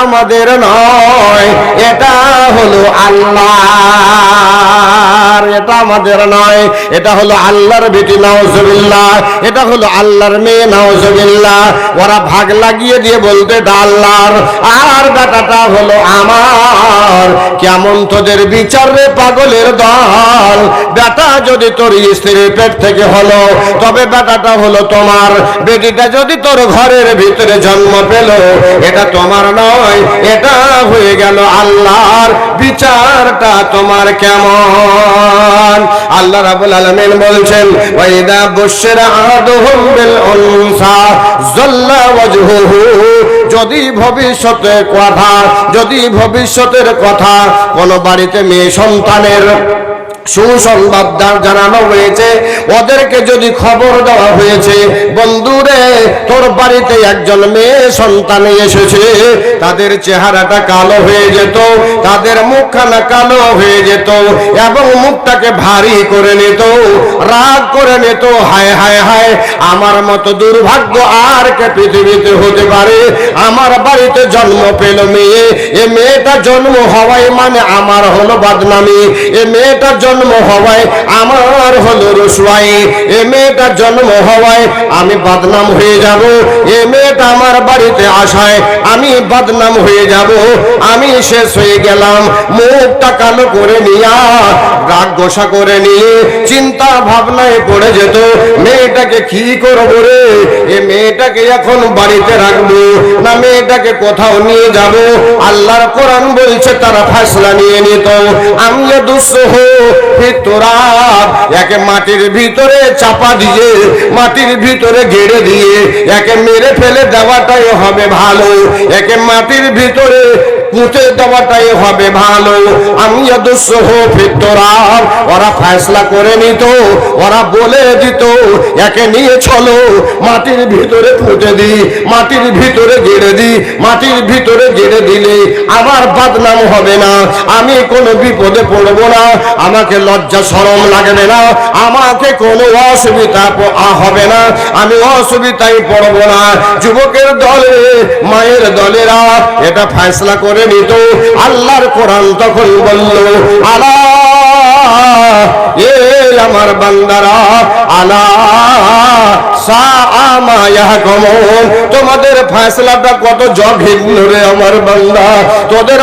আমাদের নয় এটা হলো আল্লাহর এটা আমাদের নয়। এটা হলো আল্লাহর বেটি নাওজবিল্লাহ এটা হলো আল্লাহর মেয়ে নাওজবিল্লাহ ওরা ভাগ লাগিয়ে দিয়ে বলতে এটা আল্লাহর। আর বেটাটা হলো আমার, কেমন তোদের বিচার রে পাগলের দল? বেটা যদি তোর স্ত্রীর পেট থেকে হলো, তবে বেটাটা হলো তোমার বেটিটা যদি তোর ঘরের ভিতরে জন্ম পেল, এটা তোমার নয়, এটা হয়ে গেল আল্লাহর বিচারটা তোমার কেমন? আল্লাহ রাবুল আলমিন বলছেন, ওয়াইদা বুশরা আহাদুহুম বিল উনসা জাল্লা ওয়াজহুহু। যদি ভবিষ্যতের কথা, যদি ভবিষ্যতের কথা, কোন বাড়িতে মেয়ে সন্তানের সুসংবাদ জানানো হয়েছে। ওদেরকে যদি খবর দেওয়া হয়েছে, বন্ধুরে, তোর বাড়িতে একজন মেয়ে সন্তান এসেছে। তাদের চেহারাটা কালো হয়ে যেত, তাদের মুখখানা কালো হয়ে যেত এবং মুখটাকে ভারী করে নিত, রাগ করে নিত, হায় হায় হায়, আমার মতো দুর্ভাগ্য আর কে পৃথিবীতে হতে পারে? আমার বাড়িতে জন্ম পেল মেয়ে। এ মেয়েটা জন্ম হওয়াই মানে আমার হলো বদনামি। এ মেয়েটা জন্ম হওয়ায় আমার হলো রসুয়াই এ মেয়েটা জন্ম হওয়ায় আমি বদনাম হয়ে যাব। এ মেয়েটা আমার বাড়িতে আসায় আমি বদনাম হয়ে যাব। আমি শেষ হয়ে গেলাম, মুখটা কালো করে নিয়া, রাগ গোসা করে নিয়ে, চিন্তা ভাবনায় পড়ে যেত, মেয়েটাকে কি করব রে? এ মেয়েটাকে এখন বাড়িতে রাখব। না মেয়েটাকে কোথাও নিয়ে যাব। আল্লাহর কোরআন বলছে, তারা ফাসলা নিয়ে নিত। আমলে দুঃসহ ফিতরাব একে মাটির ভিতরে চাপা দিয়ে, মাটির ভিতরে গেড়ে দিয়ে, একে মেরে ফেলে দেওয়াটাই হবে ভালো। একে মাটির ভিতরে পুঁতে দেওয়াটাই হবে ভালো। আমি দুঃসহ ফিতরা ওরা ফেসলা করে নিত, ওরা বলে দিত, একে নিয়ে চলো, মাটির ভিতরে পুঁতে দি, মাটির ভিতরে গেড়ে দি, মাটির ভিতরে গেড়ে দিলে আমার বদনাম হবে না। আমি কোনো বিপদে পড়ব না, আমাকে লজ্জা সরম লাগবে না, আমাকে কোনো অসুবিধা হবে না। আমি অসুবিধায় পড়ব না। যুবকের দলে, মায়ের দলেরা এটা ফেসলা করে নিত। আল্লাহর কোরআন তখন বলল আলা এ আমার বান্দারা, আলা তোমাদের কত রে আমার বান্দা। তোদের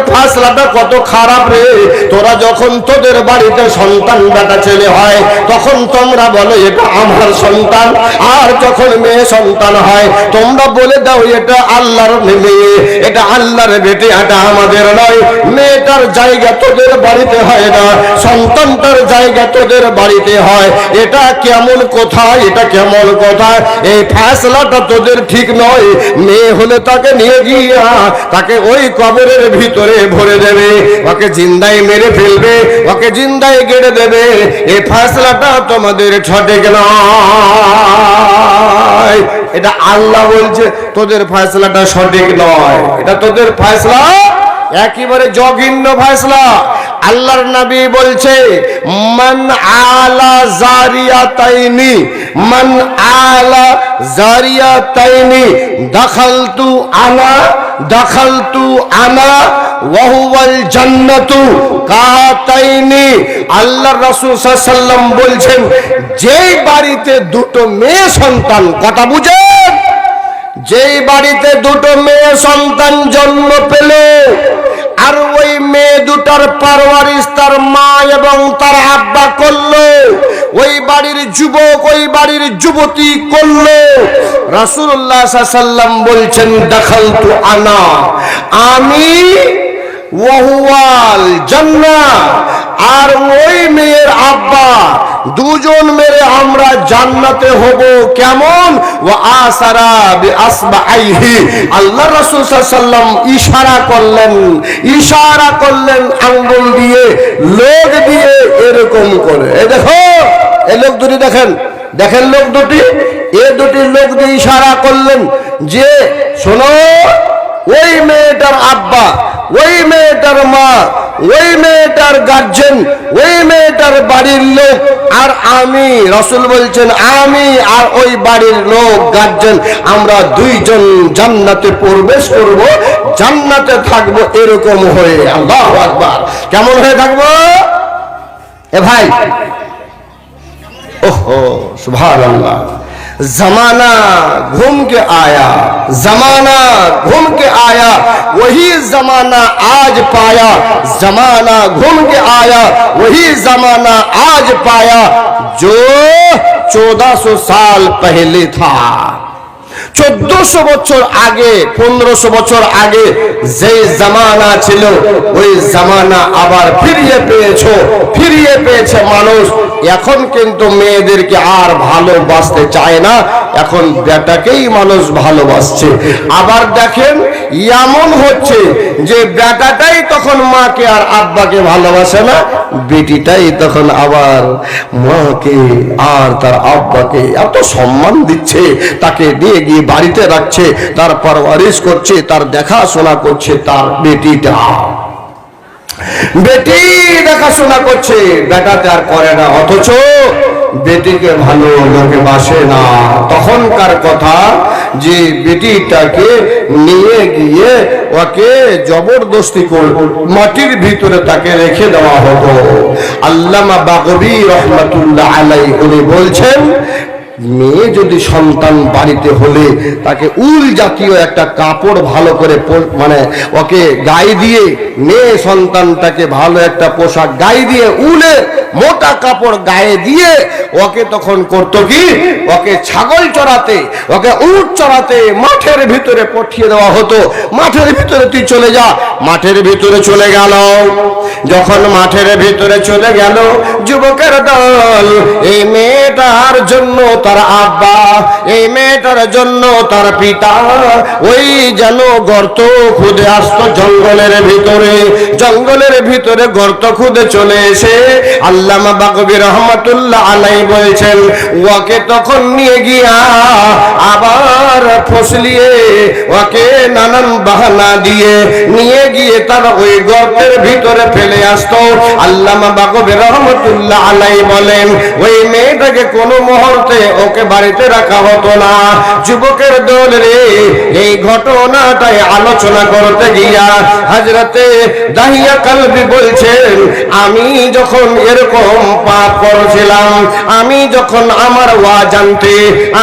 কত খারাপ রে। তোরা যখন তোদের বাড়িতে সন্তান ছেলে হয়, তখন তোমরা বলো, এটা আমার সন্তান। আর যখন মেয়ে সন্তান হয়, তোমরা বলে দাও, এটা আল্লাহর মেয়ে। এটা আল্লাহর বেটে এটা আমাদের নয়। মেয়েটার জায়গা তোদের বাড়িতে হয় না। সন্তানটার জায়গা তোদের বাড়িতে হয়। এটা কেমন কথা, এটা কেমন কথা? এই ফ্যাসলাটা তোদের ঠিক নয়। মেয়ে হলে তাকে নিয়ে গিয়া তাকে ওই কবরের ভিতরে ভরে দেবে। ওকে জিন্দায় মেরে ফেলবে, ওকে জিন্দায় গেড়ে দেবে। এই ফ্যাসলাটা তোমাদের সঠিক নয়। এটা আল্লাহ বলছে, তোদের ফয়সলাটা সঠিক নয়। এটা তোদের ফয়সলা? একেবারে জঘন্য ফয়সলা। আল্লাহর নবী বলছে, মান আলা জারিয়াতাইনি, মান আলা জারিয়াতাইনি, দখলতু আনা দখলতু আনা ওয়াহুয়াল জান্নাতু কাতাইনি। আল্লাহর রাসূল সাল্লাম বলছেন, যেই বাড়িতে দুটো মেয়ে সন্তান, কথা বুঝেন যেই বাড়িতে দুটো মেয়ে সন্তান জন্ম পেল আর ওই মেয়ে দুটার পারওয়ারিশ তার মা এবং তার আব্বা করল। ওই বাড়ির যুবক, ওই বাড়ির যুবতী করল। রাসুল্লাহ সাল্লাম বলছেন, দেখাল তু আনা। আমি ওয়াহুয়াল জান্নাত। আর ওই মেয়ের আব্বা, দুজন মেরে আমরা জান্নাতে হব কেমন? ও আসারা বি আসবাইহি আল্লাহ রাসূল সাল্লাম ইশারা করলেন ইশারা করলেন আঙ্গুল দিয়ে, লোক দিয়ে এরকম করে। এ দেখো, এ লোক দুটি দেখেন। দেখেন লোক দুটি? এ দুটি লোক দিয়ে ইশারা করলেন যে, শোনো, ওই মেয়েটার আব্বা ওই মেয়েটার মা, ওই মেয়েটার গার্জেন ওই মেয়েটার বাড়ির লোক, আর আমি, রসুল বলছেন, আমি আর ওই বাড়ির লোক গার্জেন আমরা দুইজন জান্নাতে প্রবেশ করব, জান্নাতে থাকব এরকম হয়ে, আল্লাহ আকবার। কেমন হয়ে থাকব? এ ভাই। ও হো আল্লাহ जमाना घूम के आया जमाना घूम के आया वही जमाना आज पाया जमाना घूम के आया वही जमाना आज पाया जो चौदह सौ साल पहले था চোদ্দশো বছর আগে পনেরোশো বছর আগে যে জামানা ছিল ওই জামানা আবার ফিরিয়ে পেয়েছো ফিরিয়ে পেয়েছে মানুষ এখন কিন্তু মেয়েদেরকে আর ভালোবাসতে চায় না। এখন বেটাকেই মানুষ ভালোবাসছে। আবার দেখেন, এমন হচ্ছে যে বেটাটাই তখন মাকে আর আব্বাকে ভালোবাসে না, বেটিটাই তখন আবার মাকে আর তার আব্বাকে এত সম্মান দিচ্ছে, তাকে নিয়ে গিয়ে বাড়িতে রাখছে, তার পরওয়ারিশ করছে, তার দেখাশোনা করছে তার বেটিটা। বেটি দেখাশোনা করছে বেটাতে আর করে না, অথচ বেটিকে ভালো লোকে বাসে না। তখনকার কথা যে বেটিটাকে নিয়ে গিয়ে ওকে জবরদস্তি মাটির ভিতরে তাকে রেখে দেওয়া হতো। আল্লামা বাগবি রহমতুল্লাহ আলাই উনি বলছেন মেয়ে যদি সন্তান বাড়িতে হলে তাকে উল জাতীয় একটা কাপড় ভালো করে মানে ওকে গায়ে দিয়ে, মেয়ে সন্তানটাকে ভালো একটা পোশাক গায়ে দিয়ে, উলে মোটা কাপড় গায়ে দিয়ে ওকে তখন করতো কি? ওকে ছাগল চড়াতে, ওকে উট চড়াতে মাঠের ভিতরে পাঠিয়ে দেওয়া হতো। মাঠের ভিতরে তুই চলে যা। মাঠের ভিতরে চলে গেল। যখন মাঠের ভিতরে চলে গেল, যুবকের দল, এই মেয়েটার জন্য তার আব্বা, এই মেয়েটার জন্য তার পিতা। ওই যেন গর্ত খুদে আসতো জঙ্গলের ভিতরে জঙ্গলের ভিতরে গর্ত খুদে চলে এসে আল্লামা বাকবি রহমতুল্লাহ আলাই বলছেন ওকে তখন নিয়ে গিয়া আবার ফসলিয়ে ওকে নানান বাহানা দিয়ে নিয়ে গিয়ে তার ওই গর্তের ভিতরে ফেলে আসতো। আল্লামা বাকবি রহমতুল্লাহ আলাই বলেন, ওই মেয়েটাকে কোনো মুহূর্তে ওকে বাড়িতে রাখা হতো না। যুবকের দল রে, এই ঘটনাটাই আলোচনা করতে গিয়া হাজরাতে দাহিয়া কালবি বলছেন, আমি যখন এরকম পাপ করেছিলাম, আমি যখন আমার ওয়া জানতে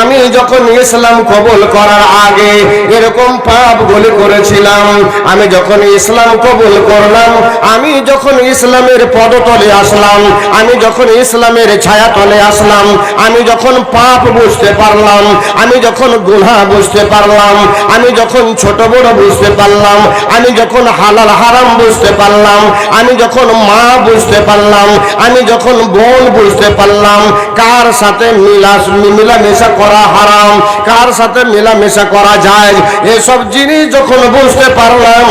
আমি যখন ইসলাম কবুল করার আগে এরকম পাপ গুলি করেছিলাম, আমি যখন ইসলাম কবুল করলাম, আমি যখন ইসলামের পদতলে আসলাম, আমি যখন ইসলামের ছায়া তলে আসলাম, আমি যখন পাপ বুঝতে পারলাম। আমি যখন গুনাহ বুঝতে পারলাম, আমি যখন ছোট বড় বুঝতে পারলাম, আমি যখন হালাল হারাম বুঝতে পারলাম, আমি যখন মা বুঝতে পারলাম, আমি যখন বোন বুঝতে পারলাম, কার সাথে মিলাস, মিলামেশা করা হারাম, কার সাথে মিলামেশা করা যায়? এসব জিনিস যখন বুঝতে পারলাম,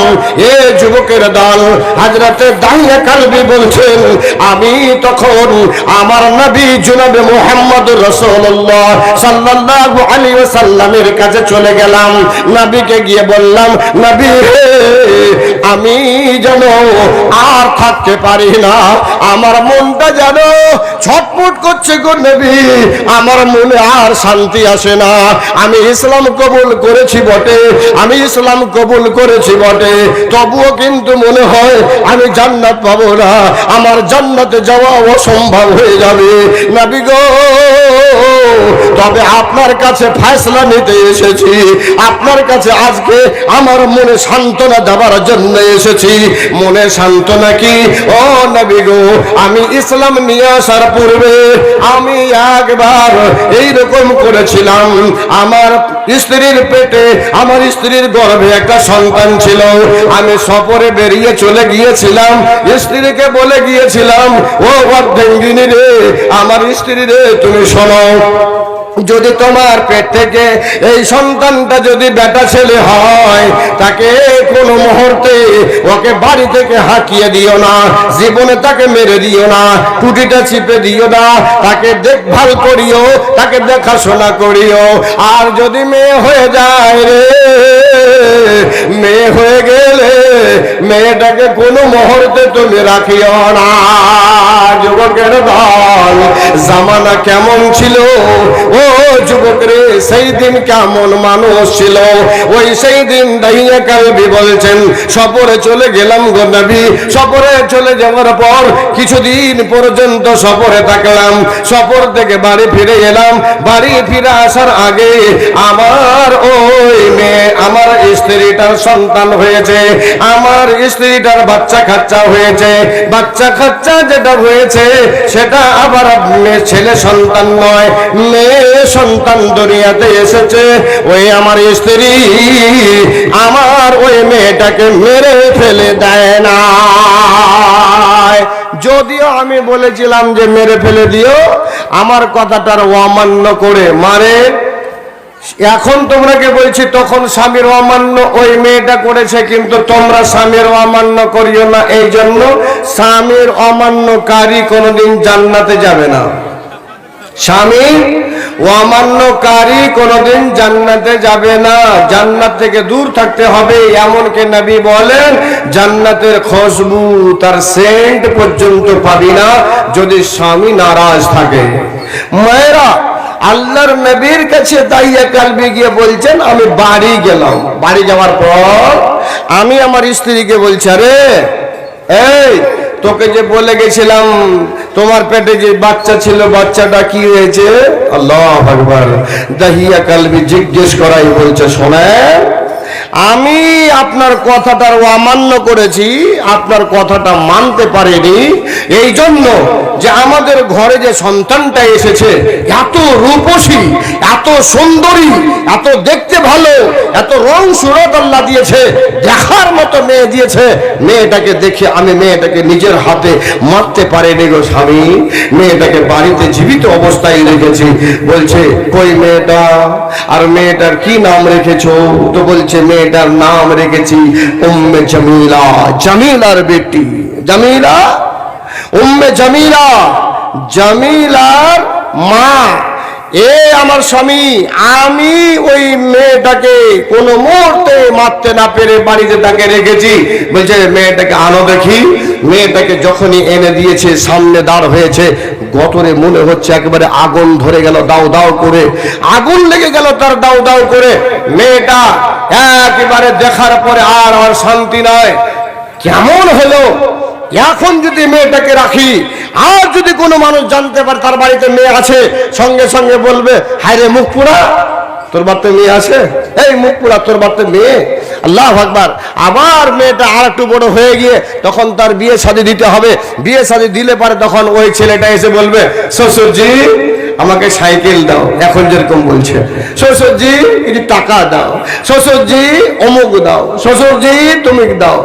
এ যুবকের দল, হাজরাতে দাঁড়িয়ে কালবি বলছেন, আমি তখন আমার নবী জুনাবে মোহাম্মদ রসুল্লাহ সাল্লাল্লাহু আলাইহি ওয়াসাল্লামের কাছে চলে গেলাম। নবীকে গিয়ে বললাম, নবী আমি যেন আর থাকতে পারি না। আমার মনটা যেন করছে গো নবী। আমার মনে আর শান্তি আসে না। আমি ইসলাম কবুল করেছি বটে, আমি ইসলাম কবুল করেছি বটে। তবুও কিন্তু মনে হয় আমি জান্নাত পাবো না। আমার জান্নাতে যাওয়া অসম্ভব হয়ে যাবে। নবী গো তবে আপনার কাছে ফয়সলা নিতে এসেছি। আপনার কাছে আজকে আমার মনে সান্ত্বনা দেওয়ার জন্য এসেছি। মনে সান্ত্বনা কি? ও নবী গো, আমি ইসলাম নিয়ে আসার পূর্বে আমি একবার এই রকম করেছিলাম। আমার স্ত্রীর পেটে, আমার স্ত্রীর গর্ভে একটা সন্তান ছিল। আমি সফরে বেরিয়ে চলে গিয়েছিলাম। স্ত্রীকে বলে গিয়েছিলাম, ও অর্ধেঙ্গিনী রে, আমার স্ত্রী রে, তুমি শোনো। world. যদি তোমার পেট থেকে এই সন্তানটা যদি বেটা ছেলে হয়, তাকে কোনো মুহূর্তে ওকে বাড়ি থেকে হাঁকিয়ে দিও না, জীবনে তাকে মেরে দিও না, টুটিটা চিপে দিও না, তাকে দেখভাল করিও, তাকে দেখাশোনা করিও। আর যদি মেয়ে হয়ে যায় রে, মেয়ে হয়ে গেলে মেয়েটাকে কোনো মুহূর্তে তুমি রাখিও না। যুবকের দল, জামানা কেমন ছিল? ও যুবক রে, সেই দিন কেমন মানুষ ছিল? ওই সেই দিন দাইয়া কালবি বলছেন, সফরে চলে গেলাম গো নবী। সফরে চলে যাওয়ার পর কিছুদিন পর্যন্ত সফরে থাকলাম। সফর থেকে বাড়ি ফিরে এলাম। বাড়ি ফিরে আসার আগে আমার ওই মেয়ে, আমার স্ত্রীটার সন্তান হয়েছে, আমার স্ত্রীটার বাচ্চা কাচ্চা হয়েছে। বাচ্চা কাচ্চা যেটা হয়েছে, সেটা আবার ছেলে সন্তান নয়, মেয়ে সন্তান দুনিয়াতে এসেছে। ওই আমার স্ত্রী আমার ওই মেয়েটাকে মেরে ফেলে দেয় না যদিও আমি বলেছিলাম যে মেরে ফেলে দিও, আমার কথাটার অমান্য করে মারে। এখন তোমরাকে বলছি, তখন স্বামীর অমান্য ওই মেয়েটা করেছে, কিন্তু তোমরা স্বামীর অমান্য করিও না। এই জন্য স্বামীর অমান্যকারী কোনোদিন জান্নাতে যাবে না। স্বামী অমান্যকারী কোনোদিন জান্নাতে যাবে না। জান্নাত থেকে দূর থাকতে হবে, এমনকি নবী বলেন, জান্নাতের খুশবু তার সেন্ট পর্যন্ত পাবি না যদি স্বামী নারাজ থাকে। মায়েরা আল্লাহর নবীর কাছে দাইয়া কালবে গিয়ে বলছেন, আমি বাড়ি গেলাম। বাড়ি যাওয়ার পর আমি আমার স্ত্রীকে বলছি, আরে, এই, তোকে যে বলে গেছিলাম, তোমার পেটে যে বাচ্চা ছিল, বাচ্চাটা কি হয়েছে? আল্লাহ ভগবান দাহিয়া কালবি জিজ্ঞেস করাই বলছে, শোনেন আমি আপনার কথাটার অমান্য করেছি, আপনার কথাটা মানতে পারিনি। এই জন্য যে আমাদের ঘরে যে সন্তানটা এসেছে, এত রূপসী, এত সুন্দরী, এত দেখতে ভালো, এত রং সুরত আল্লাহ দিয়েছে, দেখার মতো মেয়ে দিয়েছে, মেয়েটাকে দেখে আমি মেয়েটাকে নিজের হাতে মারতে পারিনি গো স্বামী। মেয়েটাকে বাড়িতে জীবিত অবস্থায় রেখেছি। বলছে কই মেয়েটা, আর মেয়েটার কি নাম রেখেছো? তো বলছে মেয়েটার নাম রেখেছি উম্মে জামিলা। জামিলার বেটি। জামিলা? উম্মে জামিলা। জামিলার মা। এ আমার স্বামী, আমি ওই মেয়েটাকে কোনো মুহূর্তে মারতে না পেরে বাড়িতে তাকে রেখেছি। বলছে, মেয়েটাকে আনো দেখি। মেয়েটাকে যখনই এনে দিয়েছে, সামনে দাঁড় হয়েছে, গতরে মনে হচ্ছে একেবারে আগুন ধরে গেল দাও দাও করে। আগুন লেগে গেল তার দাও দাও করে। মেয়েটা একেবারে দেখার পরে আর আর শান্তি নয়। কেমন হলো? এখন যদি মেয়েটাকে রাখি, আর যদি কোনো মানুষ জানতে পারে তার বাড়িতে মেয়ে আছে, সঙ্গে সঙ্গে বলবে, হায় রে মুখ পুরা তোর বাড়িতে মেয়ে আছে? এই মুখ পুরা তোর বাড়িতে মেয়ে? আল্লাহ আকবার। আবার মেয়েটা আর একটু বড় হয়ে গিয়ে তখন তার বিয়ে শাদি দিতে হবে। বিয়ে শাদি দিলে পারে তখন ওই ছেলেটা এসে বলবে, শ্বশুরজি, আমাকে সাইকেল দাও, এখন যেরকম বলছে। শ্বশুরজি, একটু টাকা দাও। শ্বশুরজি, অমুক দাও। শ্বশুরজি, তুমি দাও।